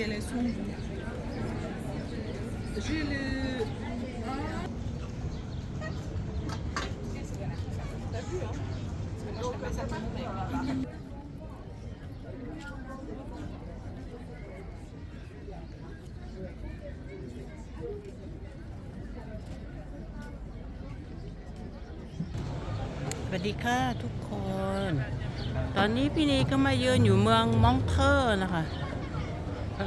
qu'elle est son goût. J'ai le... T'as vu, hein Donc, ça m'a สวัสดีค่ะทุกคน ตอนนี้พี่นีก็มาเยือนอยู่เมืองมองเทอร์นะคะ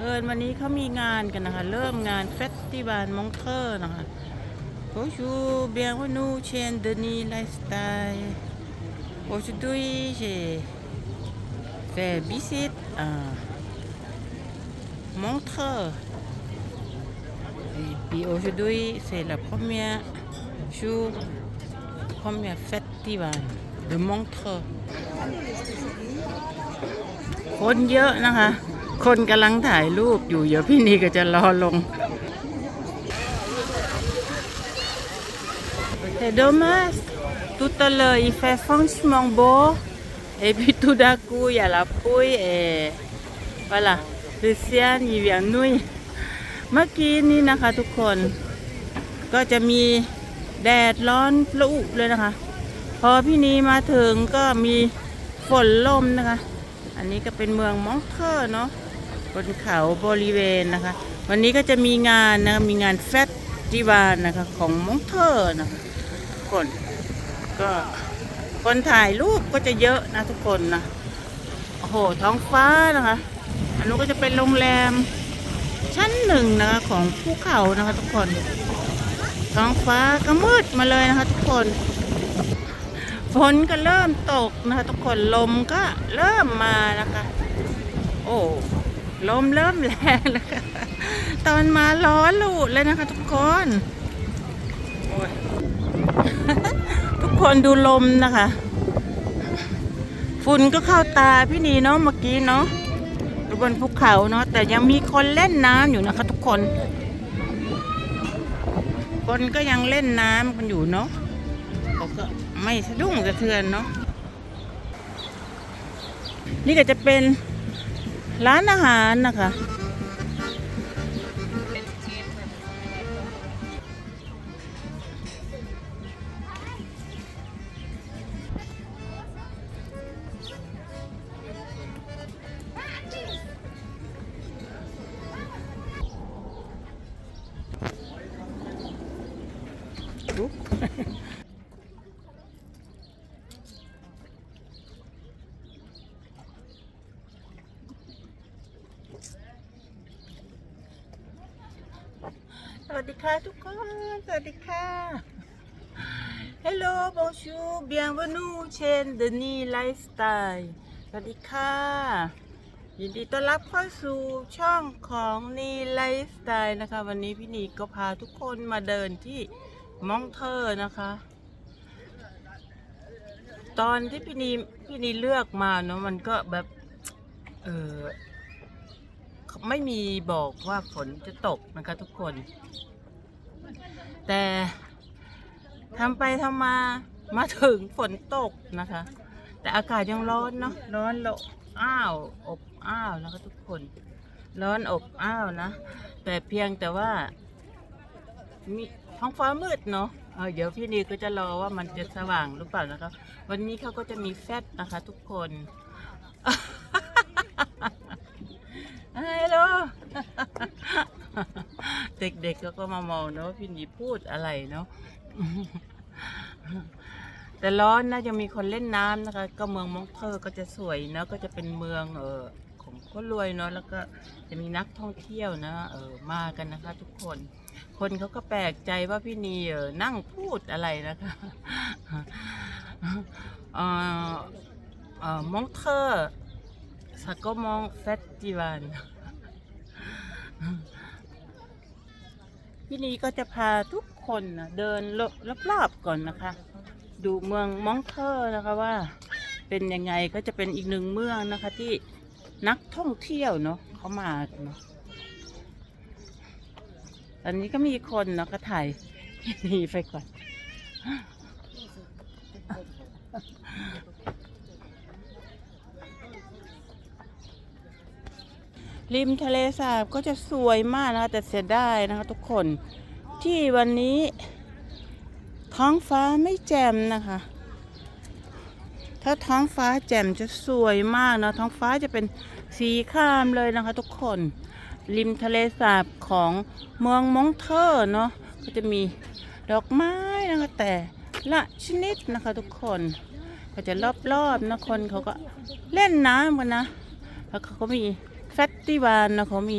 เอิญวันนี้เขามีงานกันนะคะ เริ่มงานเฟสติวัลมองเทอร์นะคะโอชูเบียงวานูเชนเดนีไลสไตล์โอชูดุยเชเฟบิสิตอ่ามองเทอร์ปีโอชูดุยเซลาพมียชูพมียเฟสติวัลเดมองเทอร์คนเยอะนะคะ คนกำลังถ่ายรูปอยู่เดี๋ยวพี่นีก็จะรอลง C'est dommage. Tout à l'heure, il fait franchement beau. Et puis tout d'un coup, il y a la pluie et voilà. Le ciel, il vient nuit. เมื่อกี้นี้นะคะทุกคน ก็จะมีแดดร้อนระอุเลยนะคะ พอพี่นีมาถึงก็มีฝนลมนะคะ อันนี้ก็เป็นเมืองมองเทอร์เนาะ บนเขาบริเวณนะคะ วันนี้ก็จะมีงานนะะมีงานเฟสติวัลนะคะของมงเทอร์นะคะคนก็คนถ่ายรูปก็จะเยอะนะทุกคนนะโอ้โหท้องฟ้านะคะ อันนู้นก็จะเป็นโรงแรมชั้นหนึ่งนะคะของภูเขานะคะทุกคน ท้องฟ้าก็มืดมาเลยนะคะทุกคนฝนก็เริ่มตกนะคะทุกคนลมก็เริ่มมานะคะ โอ้ ลมเริ่มแรงแล้วค่ะตอนมาร้อนลูดเลยนะคะทุกคนทุกคนดูลมนะคะ ฝุ่นก็เข้าตาพี่นีเนาะเมื่อกี้เนาะบนภูเขาเนาะแต่ยังมีคนเล่นน้ำอยู่นะคะ ทุกคน คนก็ยังเล่นน้ำกันอยู่เนาะเขาก็ไม่สะดุ้งสะเทือนเนาะนี่ก็จะเป็น ร้า วัสดีค่ะทุกคน สวัสดีค่ะ Hello bonjour bienvenue chez Denis Lifestyle สวัสดีค่ะ ยินดีต้อนรับเข้าสู่ช่องของนีไลฟ์สไตล์นะคะ วันนี้พี่นีก็พาทุกคนมาเดินที่มองเทอร์นะคะ ตอนที่พี่นีพี่นีเลือกมาเนาะมันก็แบบ เออ ไม่มีบอกว่าฝนจะตกนะคะทุกคน แต่ทำไปทำมามาถึงฝนตกนะคะ แต่อากาศยังร้อนเนาะร้อนละอ้าวอบอ้าวนะคะทุกคน ร้อนอบอ้าวนะ แต่เพียงแต่ว่ามีท้องฟ้ามืดเนาะเเดี๋ยวพี่นีก็จะรอว่ามันจะสว่างหรือเปล่านะคะ วันนี้เขาก็จะมีแฟตนะคะทุกคน ฮัลโหล เด็กๆก็มามองเนาะพี่นีพูดอะไรเนาะแต่ร้อนนะยังมีคนเล่นน้ำนะคะ ก็เมืองมองเทอร์ก็จะสวยเนาะก็จะเป็นเมืองเออของคนรวยเนาะแล้วก็จะมีนักท่องเที่ยวนะเออมากันนะคะ ทุกคน คนเขาก็แปลกใจว่าพี่นีเออนั่งพูดอะไรนะคะเออเออมองเทอร์สก็มองเฟสติวัล พี่นีก็จะพาทุกคนนะเดินรอบๆก่อนนะคะ ดูเมืองมองเทอร์นะคะว่าเป็นยังไงก็จะเป็นอีกหนึ่งเมืองนะคะที่นักท่องเที่ยวเนาะเขามาเนาะอันนี้ก็มีคนเนาะก็ถ่ายพี่นีไปก่อน ริมทะเลสาบก็จะสวยมากนะคะแต่เสียดายนะคะทุกคนที่วันนี้ ท้องฟ้าไม่แจ่มนะคะ ถ้าท้องฟ้าแจ่มจะสวยมากนะท้องฟ้าจะเป็นสีครามเลยนะคะทุกคน ริมทะเลสาบของเมืองมงเทอร์เนาะก็จะมีดอกไม้นะคะแต่ละชนิดนะคะทุกคนก็จะรอบๆนะคนเขาก็เล่นน้ำกันนะ แล้วเขาก็มี เฟสติวัลนะเขามี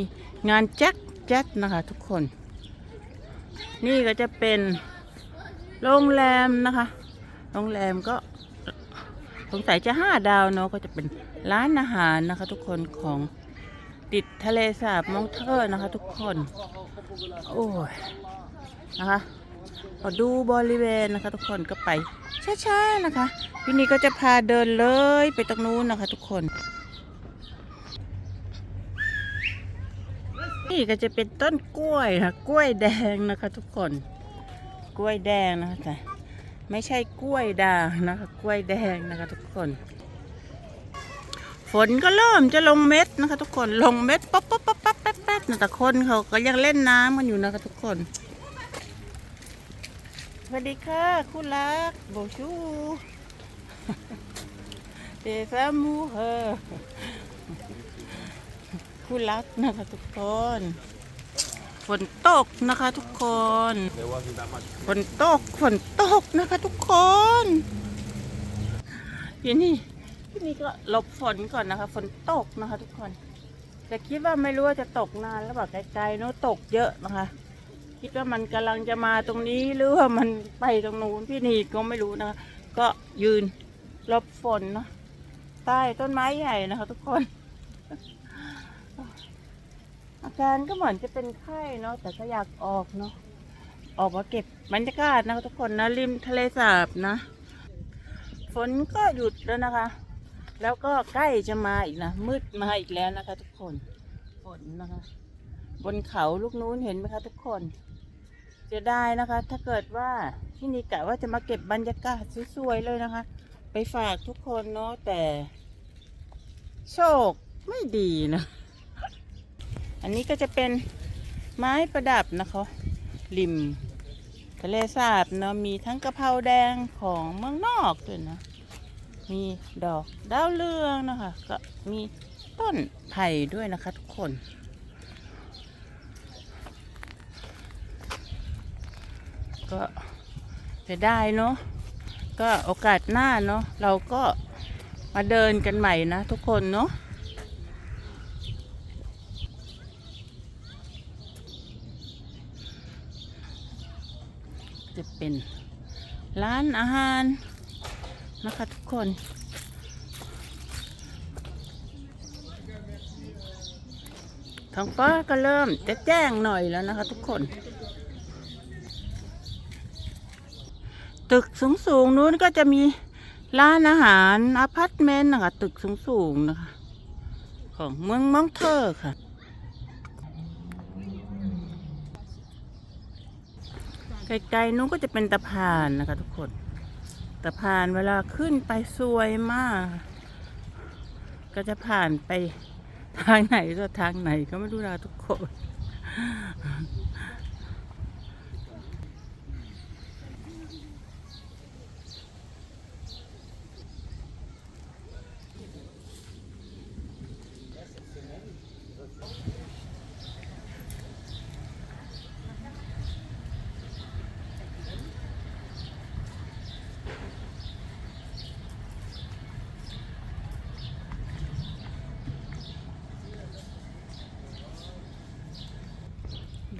งานแจ็คแจ็คนะคะทุกคน นี่ก็จะเป็นโรงแรมนะคะ โรงแรมก็สงสัยจะห้าดาวเนาะก็จะเป็นร้านอาหารนะคะ ทุกคนของติดทะเลสาบมองเทอร์นะคะ ทุกคน โอ้ยนะคะพอดูบริเวณนะคะ ทุกคนก็ไปช้าๆนะคะพี่นี่ก็จะพาเดินเลยไปตรงนู้นนะคะ ทุกคน นี่ก็จะเป็นต้นกล้วยนะกล้วยแดงนะคะ ทุกคน กล้วยแดงนะคะแต่ไม่ใช่กล้วยด่างนะคะ กล้วยแดงนะคะ ทุกคน ฝนก็เริ่มจะลงเม็ดนะคะ ทุกคนลงเม็ดป๊อปป๊อปป๊อปป๊อปแป๊บแป๊บแต่คนเขาก็ยังเล่นน้ำกันอยู่นะคะ ทุกคนสวัสดีค่ะ คุณรักโบชูเดซามูเฮอุณรักนะคะทุกคนฝนตกนะคะทุกคนฝนตกฝนตกนะคะทุกคนพี่นี่พี่นี่ก็หลบฝนก่อนนะคะฝนตกนะคะ ทุกคนแต่คิดว่าไม่รู้ว่าจะตกนานแล้วแบบไกลๆเนอะตกเยอะนะคะ คิดว่ามันกำลังจะมาตรงนี้หรือว่ามันไปตรงนู้นพี่นี่ก็ไม่รู้นะคะก็ยืนหลบฝนเนาะใต้ต้นไม้ใหญ่นะคะ ทุกคน อาการก็เหมือนจะเป็นไข้เนาะแต่ก็อยากออกเนาะออกมาเก็บบรรยากาศนะคะทุกคนนะริมทะเลสาบนะ ฝนก็หยุดแล้วนะคะ แล้วก็ใกล้จะมาอีกนะมืดมาอีกแล้วนะคะ ทุกคนฝนนะคะ บนเขาลูกนู้นเห็นไหมคะ ทุกคนเสียดายนะคะ ถ้าเกิดว่าที่นี่กะว่าจะมาเก็บบรรยากาศสวยๆเลยนะคะ ไปฝากทุกคนเนาะแต่ โชคไม่ดีนะ อันนี้ก็จะเป็นไม้ประดับนะคะริมทะเลสาบเนาะมีทั้งกะเพราแดงของเมืองนอกด้วยนะ มีดอกดาวเรืองนะคะ ก็มีต้นไผ่ด้วยนะคะทุกคน ก็จะได้เนาะก็โอกาสหน้าเนาะเราก็มาเดินกันใหม่นะทุกคนเนาะ เป็นร้านอาหารนะคะทุกคน ท้องฟ้าก็เริ่มจะแจ้งหน่อยแล้วนะคะทุกคน ตึกสูงสูงๆนู้นก็จะมีร้านอาหารอพาร์ตเมนต์นะคะตึกสูงสูงๆนะคะ ของเมืองมองเทอร์ค่ะ ไกลๆนู้นก็จะเป็นตะพานนะคะทุกคนตะพานเวลาขึ้นไปสวยมาก ก็จะผ่านไปทางไหนก็ทางไหนก็ไม่รู้นะทุกคน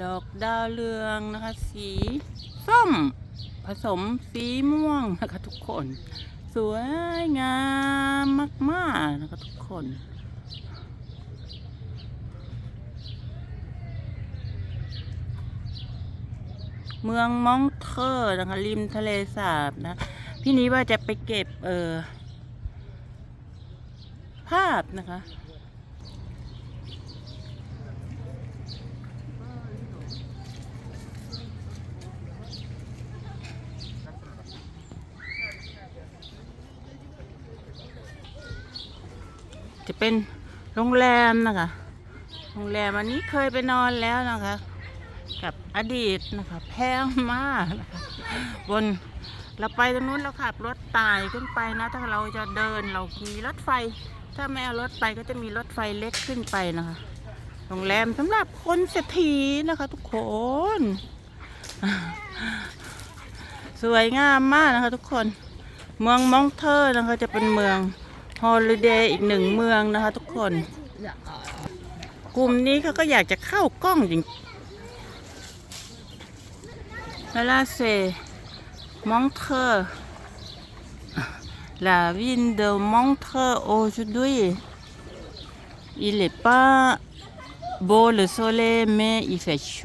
ดอกดาวเรืองนะคะ สีส้ม ผสมสีม่วงนะคะทุกคน สวยงามมากๆนะคะทุกคนเมืองมองเทอร์นะคะริมทะเลสาบนะ พี่นี้ว่าจะไปเก็บเออภาพนะคะ จะเป็นโรงแรมนะคะโรงแรมอันนี้เคยไปนอนแล้วนะคะ กับอดีตนะคะแพงมากนะคะบนเราไปตรงนู้นเราขับรถตายขึ้นไปนะ ถ้าเราจะเดินเราขี่รถไฟ ถ้าไม่เอารถไปก็จะมีรถไฟเล็กขึ้นไปนะคะโรงแรมสำหรับคนเศรษฐีนะคะทุกคน สวยงามมากนะคะทุกคน เมืองมองเทอร์นะคะจะเป็นเมือง ฮอลิเดย์อีกหนึ่งเมืองนะคะทุกคน กลุ่มนี้เขาก็อยากจะเข้ากล้องอย่างลาลาเซมองเทอร์ลาวินเดอมองเทอร์โอชุด้วยอิเลป้าโบลโซเล่เมอิเฟชโช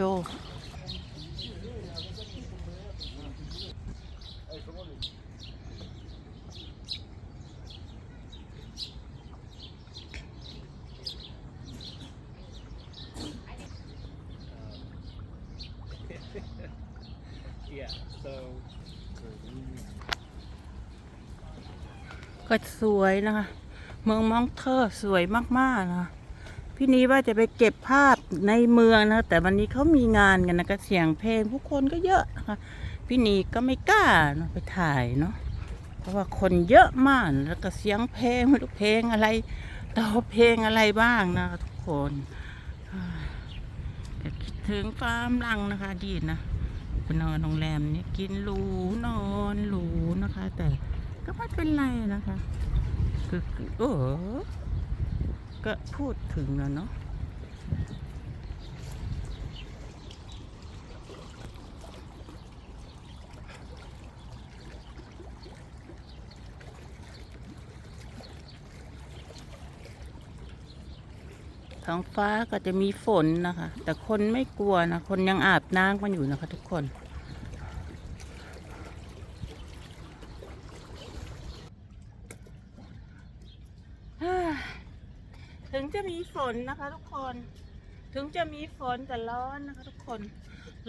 ก็สวยนะคะ เมืองมองเทอร์สวยมากๆนะคะพี่นี้ว่าจะไปเก็บภาพในเมืองนะแต่วันนี้เขามีงานกันนะก็เสียงเพลงผู้คนก็เยอะนะคะพี่นีก็ไม่กล้าเนะไปถ่ายเนาะเพราะว่าคนเยอะมากแล้วก็เสียงเพลงไม่รู้เพลงอะไรต่อเพลงอะไรบ้างนะคะทุกคนคิดถึงความลังนะคะดีนะไปนอนโรงแรมนี้กินหรูนอนหรูนะคะ แต่ ก็ไม่เป็นไรนะคะคือคือเออก็พูดถึงแล้วเนาะท้องฟ้าก็จะมีฝนนะคะ แต่คนไม่กลัวนะ คนยังอาบน้ำกันอยู่นะคะทุกคน ถึงจะมีฝ นนะคะ ทุกคน ถึงจะมีฝนแต่ร้อนนะคะ ทุกคน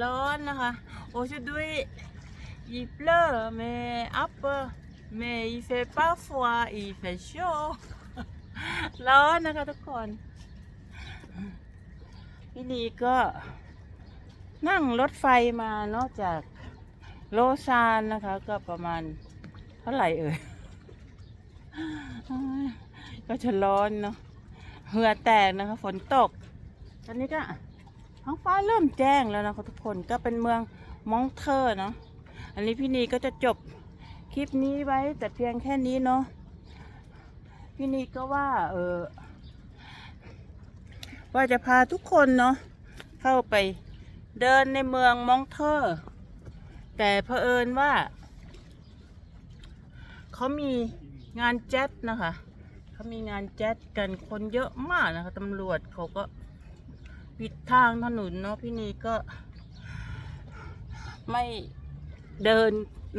ร้อนนะคะ โอ้ช่วยด้วยอีเปลอเมอัปเปอร์เมอีเฟป้าฟัวอีเฟชโชร้อนนะคะ ทุกคน พี่นีก็นั่งรถไฟมาเนอกจากโลซานนะคะ ก็ประมาณเท่าไหร่เอ่ยก็จะร้อนเนาะ เหือแตกนะคะ ฝนตก ตอนนี้ก็ท้องฟ้าเริ่มแจ้งแล้วนะคะทุกคนก็เป็นเมืองมองเทอร์เนาะอันนี้พี่นีก็จะจบคลิปนี้ไว้แต่เพียงแค่นี้เนาะพี่นีก็ว่าเออว่าจะพาทุกคนเนาะเข้าไปเดินในเมืองมองเทอร์ แต่เผอิญว่า เขามีงานแจ๊สนะคะ เขามีงานแจ๊สกันคนเยอะมากนะคะตำรวจเขาก็ปิดทางถนนเนาะพี่นีก็ไม่เดิน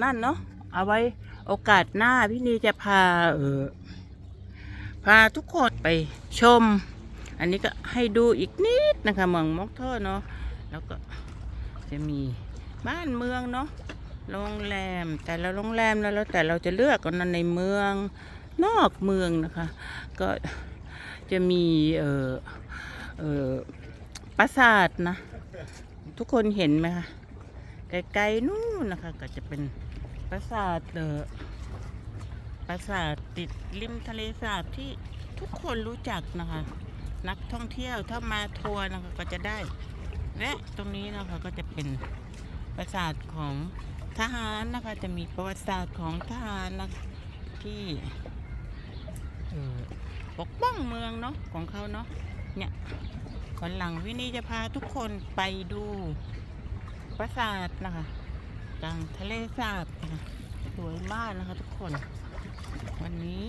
นั่นเนาะเอาไว้โอกาสหน้าพี่นีจะพาเออพาทุกคนไปชม อันนี้ก็ให้ดูอีกนิดนะคะเมืองมอกเทอร์เนาะแล้วก็จะมีบ้านเมืองเนาะโรงแรมแต่ละโรงแรมแล้วแต่เราจะเลือกกันในเมือง นอกเมืองนะคะ ก็จะมีเออเออปราสาทนะ ทุกคนเห็นไหมคะไกลๆนู่นนะคะ ก็จะเป็นปราสาทเออปราสาทติดริมทะเลสาบที่ทุกคนรู้จักนะคะ นักท่องเที่ยวถ้ามาทัวร์นะคะก็จะได้ และตรงนี้นะคะก็จะเป็นปราสาทของทหารนะคะจะมีประวัติศาสตร์ของทหารนะคะที่ ปกป้องเมืองเนาะของเขาเนาะเนี่ยวันหลังวินี่จะพาทุกคนไปดูปราสาทนะคะกลางทะเลสาบนะคะสวยมากนะคะทุกคน วันนี้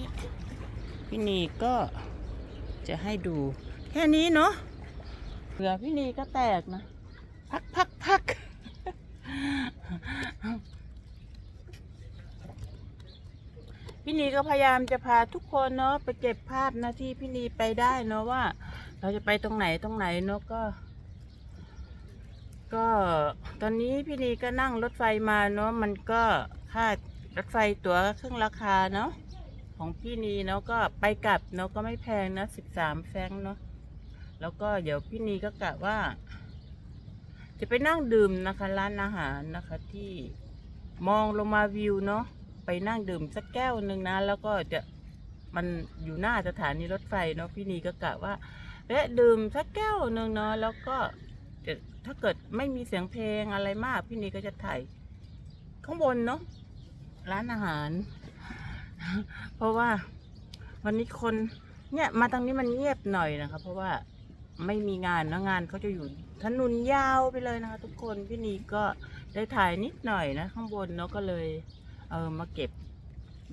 พี่นีก็จะให้ดู แค่นี้เนาะเผื่อพี่นีก็แตกนะ พักพักพัก พี่นีก็พยายามจะพาทุกคนเนาะไปเก็บภาพนะที่พี่นีไปได้เนาะว่า เราจะไปตรงไหนตรงไหนเนาะก็ ก็ตอนนี้พี่นีก็นั่งรถไฟมาเนาะมันก็ค่ารถไฟตั๋วเครึ่องราคาเนาะของพี่นีเนาะก็ไปกลับเนาะก็ไม่แพงนะสิบสามแฟงเนาะแล้วก็เดี๋ยวพี่นีก็กะว่า จะไปนั่งดื่มนะคะร้านอาหารนะคะที่มองลงมาวิวเนาะ ไปนั่งดื่มสักแก้วหนึ่งนะ แล้วก็จะมันอยู่หน้าสถานีรถไฟเนาะพี่นีก็กะว่าแวะดื่มสักแก้วหนึ่งเนาะแล้วก็จะถ้าเกิดไม่มีเสียงเพลงอะไรมาก พี่นีก็จะถ่ายข้างบนเนาะร้านอาหาร เพราะว่าวันนี้คนเนี่ยมาทางนี้มันเงียบหน่อยนะคะ เพราะว่าไม่มีงานนะงานเขาจะอยู่ถนนยาวไปเลยนะคะ ทุกคนพี่นีก็ได้ถ่ายนิดหน่อยนะ ข้างบนเนาะก็เลย เออมาเก็บ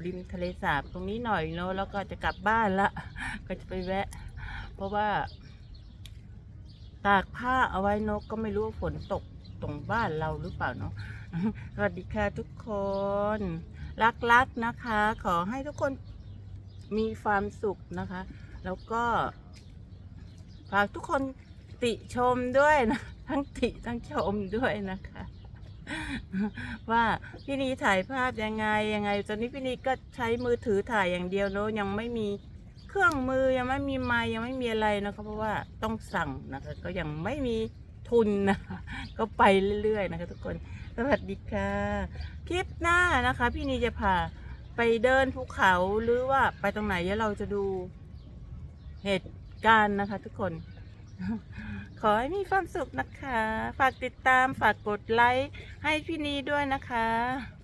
ริมทะเลสาบตรงนี้หน่อยเนาะแล้วก็จะกลับบ้านละ ก็จะไปแวะ เพราะว่า ตากผ้าเอาไว้เนกก็ไม่รู้ว่าฝนตกตรงบ้านเราหรือเปล่าเนาะสวัสดีค่ะทุกคน รักๆนะคะ ขอให้ทุกคนมีความสุขนะคะ แล้วก็ฝากทุกคนติชมด้วยนะ ทั้งติทั้งชมด้วยนะคะ ว่าพี่นีถ่ายภาพยังไงยังไงตอนนี้พี่นีก็ใช้มือถือถ่ายอย่างเดียวเนอะยังไม่มีเครื่องมือยังไม่มีไม้ยังไม่มีอะไรนะคะเพราะว่าต้องสั่งนะคะก็ยังไม่มีทุนนะคะก็ไปเรื่อยๆนะคะทุกคนสวัสดีค่ะคลิปหน้านะคะ พี่นีจะพาไปเดินภูเขาหรือว่าไปตรงไหนเดี๋ยวเราจะดูเหตุการณ์นะคะ ทุกคน ขอให้มีความสุขนะคะ ฝากติดตามฝากกดไลค์ให้พี่นีด้วยนะคะ